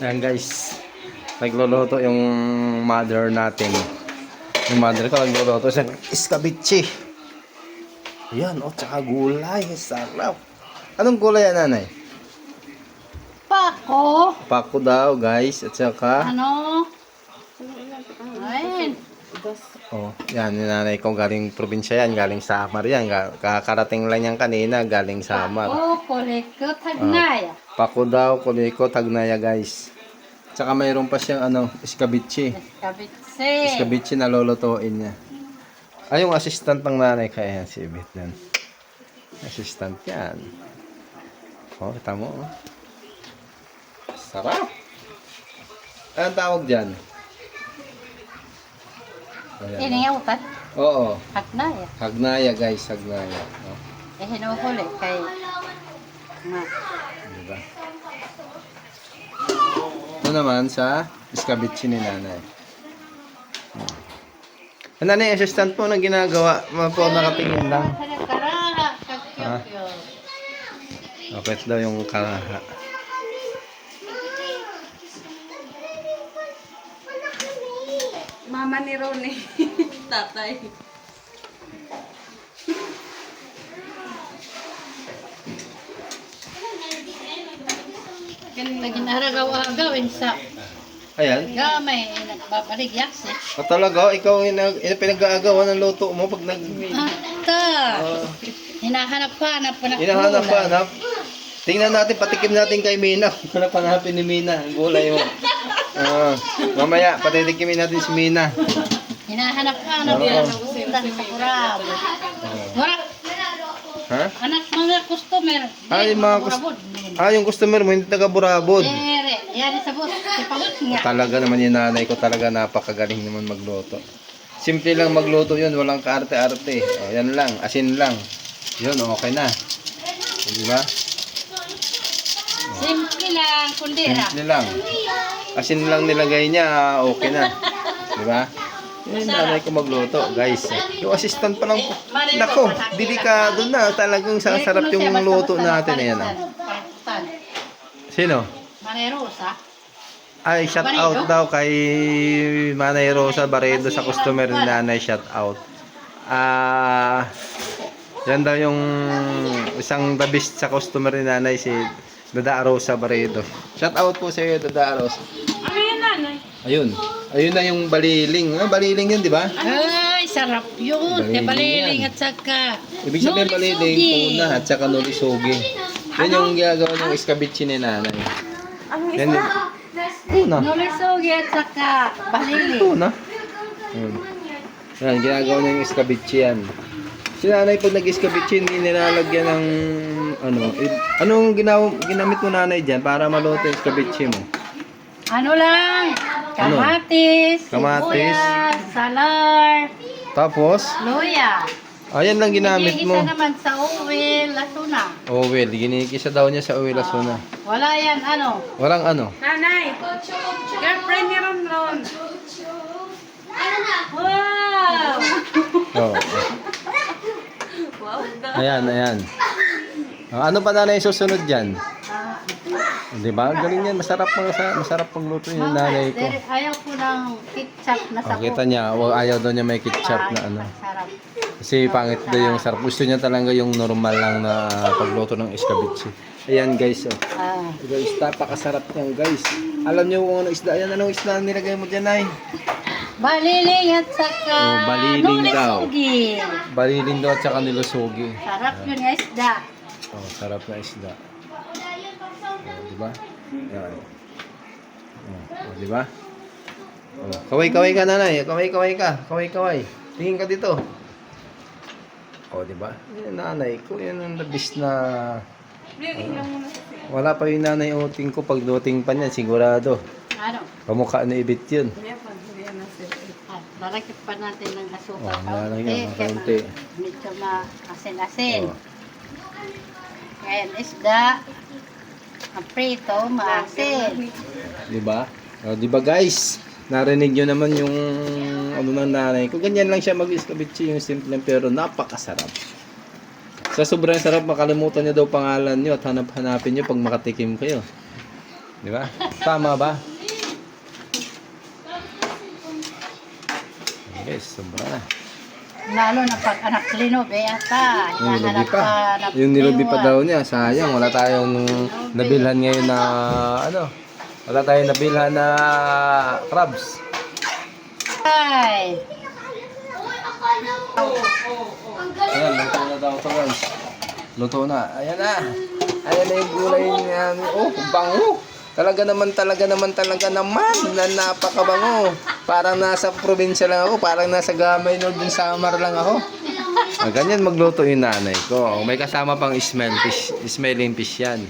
Ayan guys. Nagluluto yung mother natin. Yung mother ko nagluluto ng iskabichi. Ayan, oh, tsaka gulay. Sarap. Anong gulay yan, nanay? Pako. Pako daw, guys. At saka, Ano? Ayun. oh, yan, yung nanay ko galing probinsya yan. Galing Samar yan. Kakarating lang yan kanina. Galing Samar. Pako, koleko, tagnaya. Pako daw, kuliko, tagnaya, guys. Tsaka mayroon pa siyang, ano, iskabichi. Eskabitse. Iskabichi na lolotoin niya. Ay, yung assistant ng nanay kaya yan, si Ibit yan. Assistant yan. Oh, kita mo. Oh. Sarap. Anong tawag dyan? Ayan. Iniyautan. Oo. Tagnaya. Hagnaya guys, hagnaya. Oh, Eh, hinuhuli kay... Ma. Diba? Ito naman sa iskabichi ni nanay. Ang nanay, assistant po na ginagawa. Mga po nakatingin lang. Ah. Kapit daw yung karaha. Mama ni Ronnie. Tatay. Lagi naragaw-agawin sa Ayan. gamay. Nagbabalik yaksi. O talaga, ikaw yung nag- yung pinag-aagawan ng luto mo pag nag... Ata. Uh, Hinahanap-hanap pa na hinahanap pa, hanap. Tingnan natin, patikim natin kay Mina. Hanap hanapin ni Mina, ang gulay mo. Ah, mamaya, patitikimin natin si Mina. Hinahanap-hanap Oo. yan. Ulan sa kurabo. Wala. Ha? Anak mga customer. Ah, yung mga kus-. Ah, yung customer mo, hindi taga-burabod. Ere, yan sa bus. Ipawit nga. Talaga naman yung nanay ko, talaga napakagaling naman magluto. Simple lang magluto yun, walang kaarte-arte. O, yan lang, asin lang. Yun, okay na. O, di ba? Simple lang, kundera. Simple lang. Asin lang nilagay niya, okay na. Di ba? Yung nanay ko magluto, guys. Yung assistant pa lang, nako, delikado na. Talagang sasarap yung luto natin. Ayan, ah. Sino? Manerosa. Ay, shout out daw kay Manay Rosa Baredo sa customer ni Nanay, shout out. Ah, yan daw yung isang the best sa customer ni Nanay si Dada Rosa Baredo. Shout out po sa iyo, Dada Rosa. Ano yan, nanay? Ayun. Ayun na yung baliling. Ah, baliling yun, di ba? Ay, sarap yun. Baliling Te baliling at saka. Ibig sabihin baliling, tuna at saka nulisugi. Yan yung ginagawa ng iskabichi ni Nanay. Ang Yan yung tuna. Noli sugi at saka baliling. Ito na. Yan. Yan, ginagawa niya yung iskabichi yan. Si nanay pag nag-iskabichi, hindi nilalagyan ng ano, anong ginaw, ginamit mo nanay dyan para maluto yung iskabichi mo? Ano lang? Kamatis. Kamatis. sibuyas, Salar. Tapos, Luya. Ayan lang ginamit mo. Isa naman sa oil, lasuna. Oh, well, ginikisa daw niya sa uwi lasuna. Wala yan, ano? Walang ano. Nanay. Girlfriend ni Ron Ron. Wow! Oh. Wow. Ayan, ayan. Ah, ano pa nanay susunod dyan? Ah, Di ba? Galing yan. Masarap mga masarap pagluto yung nanay ko. Ayaw ko ng ketchup na sa Oh, kita niya, wa- ayaw daw niya may ketchup na ano. Sarap. Kasi pangit daw yung sarap. Gusto niya talaga yung normal lang na pagluto ng iskabichi. Ayan guys, oh. Ah, Guys, napakasarap niyan guys. Alam niyo kung ano isda. Ayan, anong isda ang nilagay mo dyan ay? baliling at saka Oh, baliling daw. sugi. Balilin daw at saka nilusogi. Sarap yun nga isda. Oh, sarap na isda. Oh, di ba? Ayan. Oh, oh, di ba? Oh, kaway-kaway ka nanay. Kaway-kaway ka. Kaway-kaway. Tingin ka dito. Oh, di ba? Yan nanay ko. Yan ang labis na sa Wala pa yung nanay uting ko pag duting pa niyan, sigurado. Ano? Kamukha na ibit yun. Pa. Sila. Ah, lalagyan pa natin ng asukal. Oh, lalagyan ng kaunti. Medyo maasin-asin. Oh. Ngayon, isda. Ang prito, maasin. Di ba? Oh, di ba guys? Narinig nyo naman yung ano ng nanay ko. Ganyan lang siya mag-iskabitsi yung simple pero napakasarap. Sa sobrang sarap, makalimutan nyo daw pangalan nyo at hanap-hanapin nyo pag makatikim kayo. Di ba? Tama ba? Guys, sobra na. Lalo na pag anak linob, eh, ata. Yung nilubi pa. Yung nilubi pa daw niya. Sayang, wala tayong nabilhan ngayon na ano. Wala tayong nabilhan na crabs. Ay, Ayan, luto na daw ito guys. Luto na. Ayan na. Ayan na yung gulay niya. Oh, bango. Talaga naman, talaga naman, talaga naman. Na napakabango. Parang nasa probinsya lang ako. Parang nasa Gamay Northern Samar lang ako. Ah, ganyan magluto yung nanay ko. May kasama pang smell fish, smelling fish yan.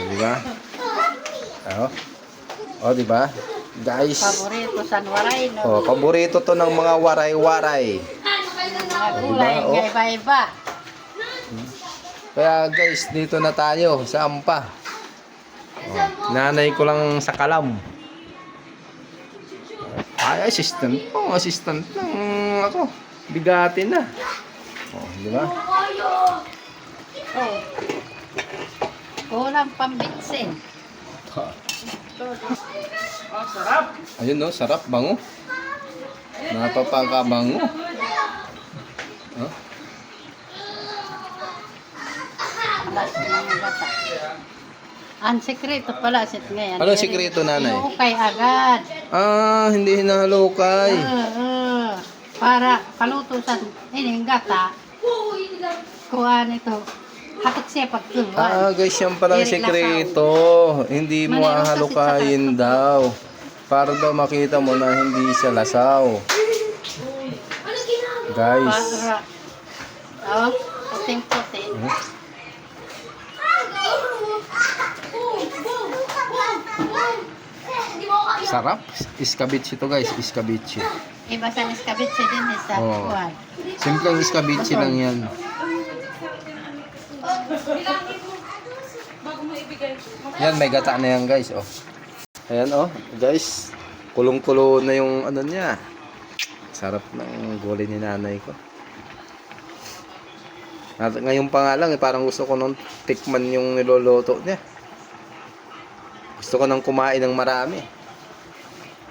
Oh, di ba? Oh. Oh, di ba? Guys. paborito sa waray, no? Oh, paborito to ng mga waray-waray. Mga Oh, gulay, diba? Oh. iba-iba. Kaya guys, dito na tayo sa Ampa. Oh, nanay ko lang sa Kalam. Ay, assistant po. Assistant lang ako. Bigatin na. Oh, di ba? Oh. Kulang pambitsin. Oh, sarap. Ayun no, sarap bango. Napapakabango. Gata. Ang sekreto pala, sit ngayon. Anong sekreto, nanay? Iukay agad. Ah, hindi hinahalukay. Oo, para paluto sa ining gata. Kuha nito. Hatok siya Ah, pagtuluan. guys, yan palang Eric sekreto. Hindi mo Manero kasi hahalukayin daw. Para daw makita mo na hindi siya lasaw. Guys. Para. Oh, puting-puti. Hmm? Sarap. Iskabitsi to guys, iskabitsi. Iba sa iskabitsi din eh, sa Oo. kuhan. Simpleng iskabitsi lang yan. Yan, may gata na yan guys. Oh. Ayan oh, guys. Kulong-kulo na yung ano niya. Sarap ng gulay ni nanay ko. At ngayon pa nga lang, eh, parang gusto ko nung tikman yung niloloto niya. Gusto ko nang kumain ng marami.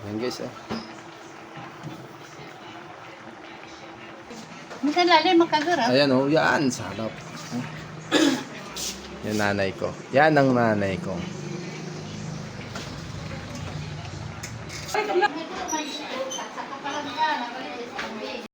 Ayan guys, oh. Minsan lalim makagura. Ayan oh, yan, sarap. Yan nanay ko. Yan ang nanay ko.